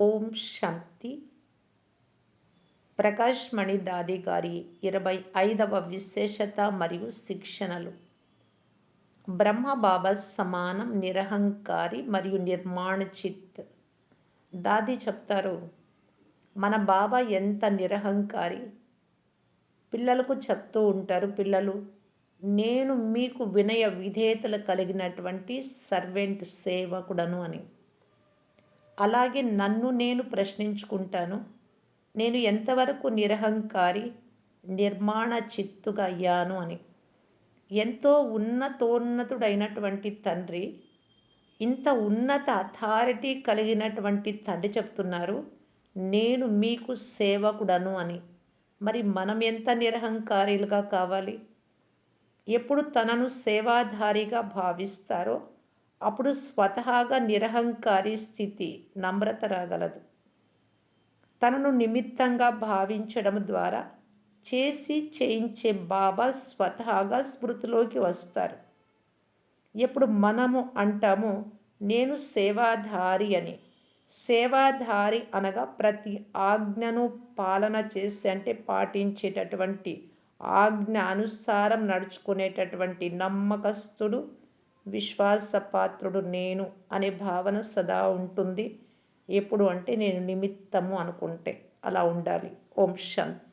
ఓం శాంతి. ప్రకాష్ మణి దాది గారి ఇరవై ఐదవ విశేషత మరియు శిక్షణలు. బ్రహ్మ బాబా సమానం నిరహంకారి మరియు నిర్మాణ చిత్. దాది చెప్తారు మన బాబా ఎంత నిరహంకారి? పిల్లలకు చెప్తూ ఉంటారు పిల్లలు నేను మీకు వినయ విధేయతలు కలిగినటువంటి సర్వెంట్ సేవకుడను అని. అలాగే నన్ను నేను ప్రశ్నించుకుంటాను. నేను ఎంతవరకు నిరహంకారి నిర్మాణ చిత్తుగా అయ్యాను అని. ఎంతో ఉన్నతోన్నతుడైనటువంటి తండ్రి ఇంత ఉన్నత అథారిటీ కలిగినటువంటి తండ్రి చెప్తున్నారు. నేను మీకు సేవకుడను అని. మరి మనం ఎంత నిరహంకారీలుగా కావాలి? ఎప్పుడు తనను సేవాధారిగా భావిస్తారో అప్పుడు స్వతహాగా నిరహంకారి స్థితి నమ్రత రాగలదు తనను నిమిత్తంగా భావించడం ద్వారా చేసి చేయించే బాబా స్వతహాగా స్మృతిలోకి వస్తారు. ఎప్పుడు మనము అంటాము నేను సేవాధారి అని. సేవాధారి అనగా ప్రతి ఆజ్ఞను పాలన చేసి అంటే పాటించేటటువంటి ఆజ్ఞ అనుసారం నడుచుకునేటటువంటి నమ్మకస్తుడు విశ్వాసపాత్రుడు నేను అనే భావన సదా ఉంటుంది. ఎప్పుడు అంటే నేను నిమిత్తము అనుకుంటే అలా ఉండాలి. ఓం శాంతి.